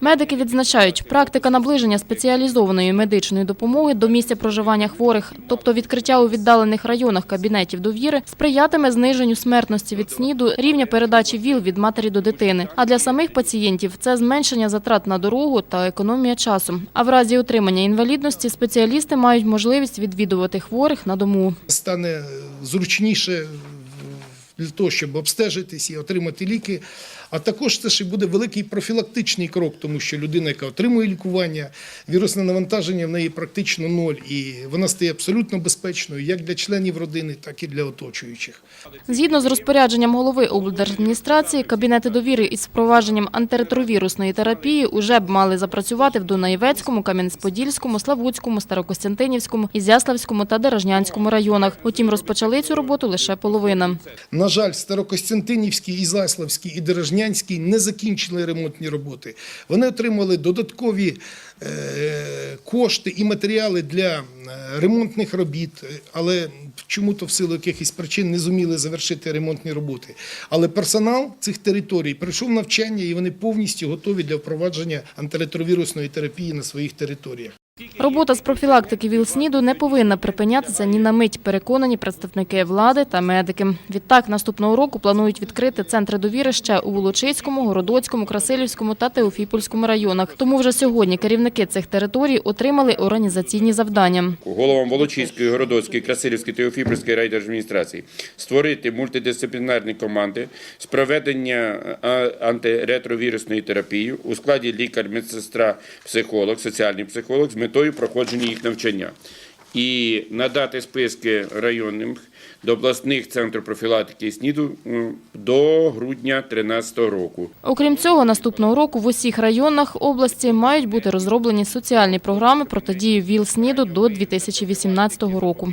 Медики відзначають, практика наближення спеціалізованої медичної допомоги до місця проживання хворих, тобто відкриття у віддалених районах кабінетів довіри, сприятиме зниженню смертності від СНІДу, рівня передачі ВІЛ від матері до дитини. А для самих пацієнтів це зменшення затрат на дорогу та економія часу. А в разі отримання інвалідності спеціалісти мають можливість відвідувати хворих на дому. стане зручніше для того, щоб обстежитись і отримати ліки. А також це ще буде великий профілактичний крок, тому що людина, яка отримує лікування, вірусне навантаження в неї практично ноль, і вона стає абсолютно безпечною як для членів родини, так і для оточуючих. Згідно з розпорядженням голови облдержадміністрації, кабінети довіри із впровадженням антиретровірусної терапії уже б мали запрацювати в Дунаєвецькому, Кам'янець-Подільському, Славутському, Старокостянтинівському, Ізяславському та Дережнянському районах. Утім, розпочали цю роботу лише половина. Жаль, Старокостянтинівський, Ізаславський і Дережнянський не закінчили ремонтні роботи. Вони отримали додаткові е, кошти і матеріали для е, ремонтних робіт, е, але чому-то в силу якихось причин не зуміли завершити ремонтні роботи. Але персонал цих територій пройшов навчання і вони повністю готові для впровадження антиретровірусної терапії на своїх територіях. Робота з профілактики ВІЛ-СНІДу не повинна припинятися ні на мить, переконані представники влади та медики. Відтак, наступного року планують відкрити центри довіри ще у Волочиському, Городоцькому, Красилівському та Теофіпольському районах. Тому вже сьогодні керівники цих територій отримали організаційні завдання. головам Волочиської, Городоцької, Красилівської та Офіпольської райдержадміністрації створити мультидисциплінарні команди з проведення антиретровірусної терапії у складі лікар, медсестра, психолог, соціальний психолог з метою проходження їх навчання. І надати списки районним до обласних центрів профілактики СНІДу до грудня 2013 року. Окрім цього, наступного року в усіх районах області мають бути розроблені соціальні програми протидії ВІЛ-СНІДу до 2018 року.